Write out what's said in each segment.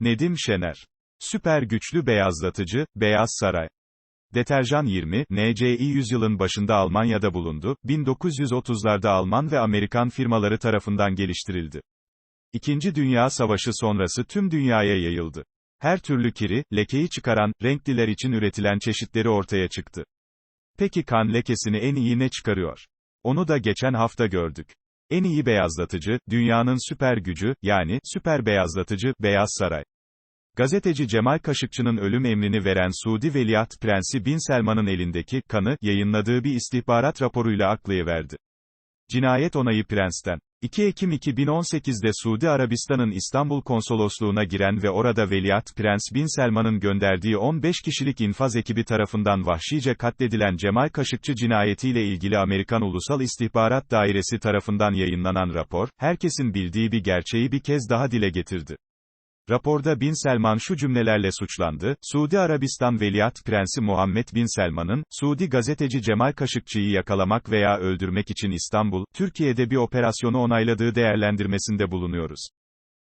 Nedim Şener. Süper güçlü beyazlatıcı, Beyaz Saray. Deterjan 20, NCI yüzyılın başında Almanya'da bulundu, 1930'larda Alman ve Amerikan firmaları tarafından geliştirildi. İkinci Dünya Savaşı sonrası tüm dünyaya yayıldı. Her türlü kiri, lekeyi çıkaran, renkliler için üretilen çeşitleri ortaya çıktı. Peki kan lekesini en iyi ne çıkarıyor? Onu da geçen hafta gördük. En iyi beyazlatıcı, dünyanın süper gücü, yani, süper beyazlatıcı, Beyaz Saray. Gazeteci Cemal Kaşıkçı'nın ölüm emrini veren Suudi Veliaht Prensi Bin Selman'ın elindeki kanı, yayınladığı bir istihbarat raporuyla aklayıverdi. Cinayet onayı Prens'ten. 2 Ekim 2018'de Suudi Arabistan'ın İstanbul konsolosluğuna giren ve orada Veliaht Prens Bin Selman'ın gönderdiği 15 kişilik infaz ekibi tarafından vahşice katledilen Cemal Kaşıkçı cinayetiyle ilgili Amerikan Ulusal İstihbarat Dairesi tarafından yayınlanan rapor, herkesin bildiği bir gerçeği bir kez daha dile getirdi. Raporda Bin Selman şu cümlelerle suçlandı, Suudi Arabistan Veliaht Prensi Muhammed Bin Selman'ın, Suudi gazeteci Cemal Kaşıkçı'yı yakalamak veya öldürmek için İstanbul, Türkiye'de bir operasyonu onayladığı değerlendirmesinde bulunuyoruz.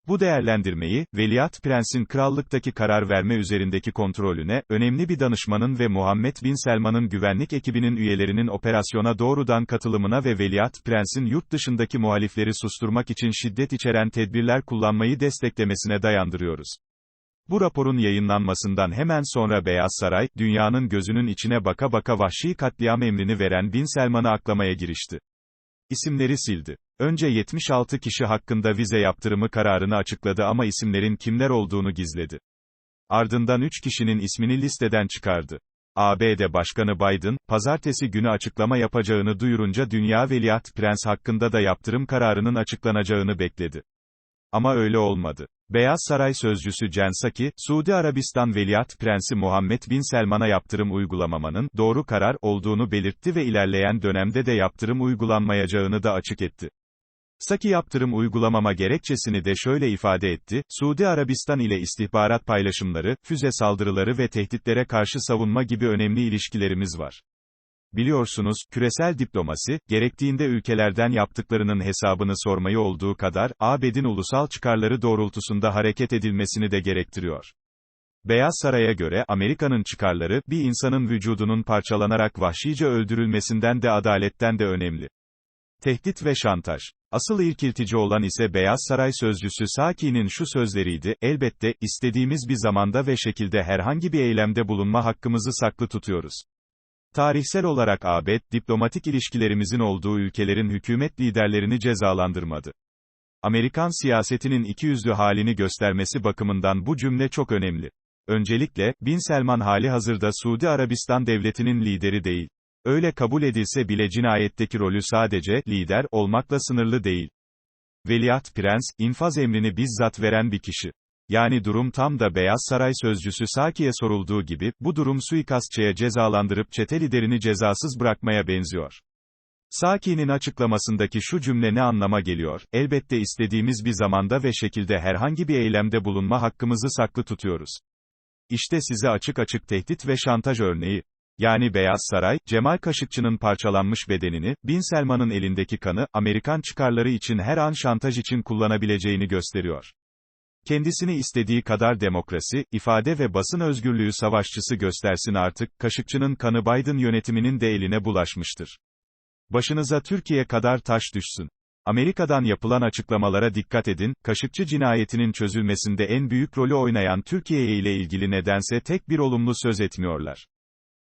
Bu değerlendirmeyi, Veliaht Prens'in krallıktaki karar verme üzerindeki kontrolüne, önemli bir danışmanın ve Muhammed Bin Selman'ın güvenlik ekibinin üyelerinin operasyona doğrudan katılımına ve Veliaht Prens'in yurt dışındaki muhalifleri susturmak için şiddet içeren tedbirler kullanmayı desteklemesine dayandırıyoruz. Bu raporun yayınlanmasından hemen sonra Beyaz Saray, dünyanın gözünün içine baka baka vahşi katliam emrini veren Bin Selman'ı aklamaya girişti. İsimleri sildi. Önce 76 kişi hakkında vize yaptırımı kararını açıkladı ama isimlerin kimler olduğunu gizledi. Ardından 3 kişinin ismini listeden çıkardı. ABD Başkanı Biden, pazartesi günü açıklama yapacağını duyurunca Dünya Veliaht Prens hakkında da yaptırım kararının açıklanacağını bekledi. Ama öyle olmadı. Beyaz Saray sözcüsü Jen Psaki, Suudi Arabistan Veliaht Prensi Muhammed Bin Selman'a yaptırım uygulamamanın, doğru karar, olduğunu belirtti ve ilerleyen dönemde de yaptırım uygulanmayacağını da açık etti. Saki yaptırım uygulamama gerekçesini de şöyle ifade etti, Suudi Arabistan ile istihbarat paylaşımları, füze saldırıları ve tehditlere karşı savunma gibi önemli ilişkilerimiz var. Biliyorsunuz, küresel diplomasi, gerektiğinde ülkelerden yaptıklarının hesabını sormayı olduğu kadar, ABD'in ulusal çıkarları doğrultusunda hareket edilmesini de gerektiriyor. Beyaz Saray'a göre, Amerika'nın çıkarları, bir insanın vücudunun parçalanarak vahşice öldürülmesinden de adaletten de önemli. Tehdit ve şantaj. Asıl irkiltici olan ise Beyaz Saray sözcüsü Saki'nin şu sözleriydi, elbette, istediğimiz bir zamanda ve şekilde herhangi bir eylemde bulunma hakkımızı saklı tutuyoruz. Tarihsel olarak ABD, diplomatik ilişkilerimizin olduğu ülkelerin hükümet liderlerini cezalandırmadı. Amerikan siyasetinin ikiyüzlü halini göstermesi bakımından bu cümle çok önemli. Öncelikle, Bin Selman hali hazırda Suudi Arabistan devletinin lideri değil. Öyle kabul edilse bile cinayetteki rolü sadece, lider, olmakla sınırlı değil. Veliaht Prens, infaz emrini bizzat veren bir kişi. Yani durum tam da Beyaz Saray sözcüsü Saki'ye sorulduğu gibi, bu durum suikastçıya cezalandırıp çete liderini cezasız bırakmaya benziyor. Saki'nin açıklamasındaki şu cümle ne anlama geliyor? Elbette istediğimiz bir zamanda ve şekilde herhangi bir eylemde bulunma hakkımızı saklı tutuyoruz. İşte size açık açık tehdit ve şantaj örneği. Yani Beyaz Saray, Cemal Kaşıkçı'nın parçalanmış bedenini, Bin Selman'ın elindeki kanı, Amerikan çıkarları için her an şantaj için kullanabileceğini gösteriyor. Kendisini istediği kadar demokrasi, ifade ve basın özgürlüğü savaşçısı göstersin artık, Kaşıkçı'nın kanı Biden yönetiminin de eline bulaşmıştır. Başınıza Türkiye kadar taş düşsün. Amerika'dan yapılan açıklamalara dikkat edin, Kaşıkçı cinayetinin çözülmesinde en büyük rolü oynayan Türkiye ile ilgili nedense tek bir olumlu söz etmiyorlar.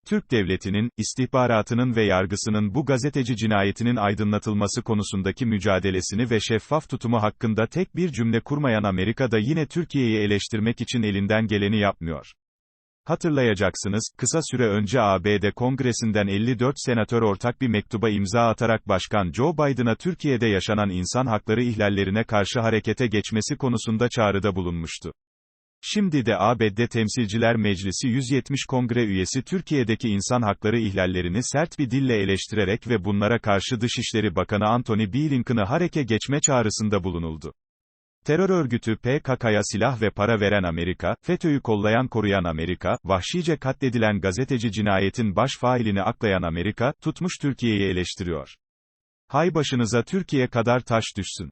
Türk devletinin, istihbaratının ve yargısının bu gazeteci cinayetinin aydınlatılması konusundaki mücadelesini ve şeffaf tutumu hakkında tek bir cümle kurmayan Amerika da yine Türkiye'yi eleştirmek için elinden geleni yapmıyor. Hatırlayacaksınız, kısa süre önce ABD Kongresi'nden 54 senatör ortak bir mektuba imza atarak Başkan Joe Biden'a Türkiye'de yaşanan insan hakları ihlallerine karşı harekete geçmesi konusunda çağrıda bulunmuştu. Şimdi de ABD Temsilciler Meclisi 170 kongre üyesi Türkiye'deki insan hakları ihlallerini sert bir dille eleştirerek ve bunlara karşı Dışişleri Bakanı Antony Blinken'ı hareke geçme çağrısında bulunuldu. Terör örgütü PKK'ya silah ve para veren Amerika, FETÖ'yü kollayan koruyan Amerika, vahşice katledilen gazeteci cinayetin baş failini aklayan Amerika, tutmuş Türkiye'yi eleştiriyor. Hay başınıza Türkiye kadar taş düşsün.